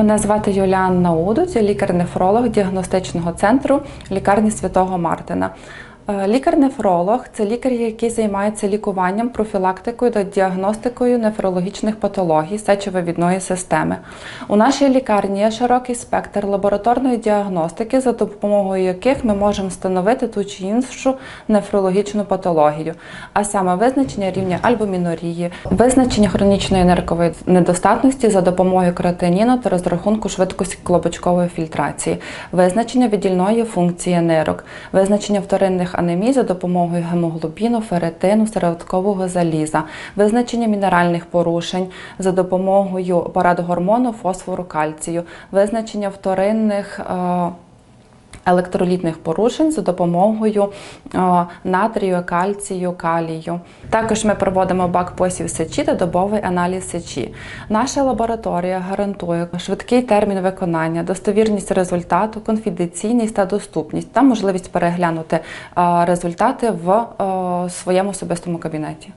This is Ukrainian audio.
Мене звати Юліанна Удуць, лікар-нефролог діагностичного центру лікарні Святого Мартина. Е, Лікар-нефролог це лікар, який займається лікуванням, профілактикою та діагностикою нефрологічних патологій сечовивідної системи. У нашій лікарні є широкий спектр лабораторної діагностики, за допомогою яких ми можемо встановити ту чи іншу нефрологічну патологію, а саме визначення рівня альбумінорії, визначення хронічної ниркової недостатності за допомогою креатиніну та розрахунку швидкості клобочкової фільтрації, визначення віддільної функції нирок, визначення вторинних анемій за допомогою гемоглобіну, феретину, середкового заліза, визначення мінеральних порушень за допомогою парадгормону, фосфору, кальцію, визначення вторинних. Електролітних порушень за допомогою е, натрію, кальцію, калію. Також ми проводимо бак посів сечі та добовий аналіз сечі. Наша лабораторія гарантує швидкий термін виконання, достовірність результату, конфіденційність та доступність та можливість переглянути е, результати в е, своєму особистому кабінеті.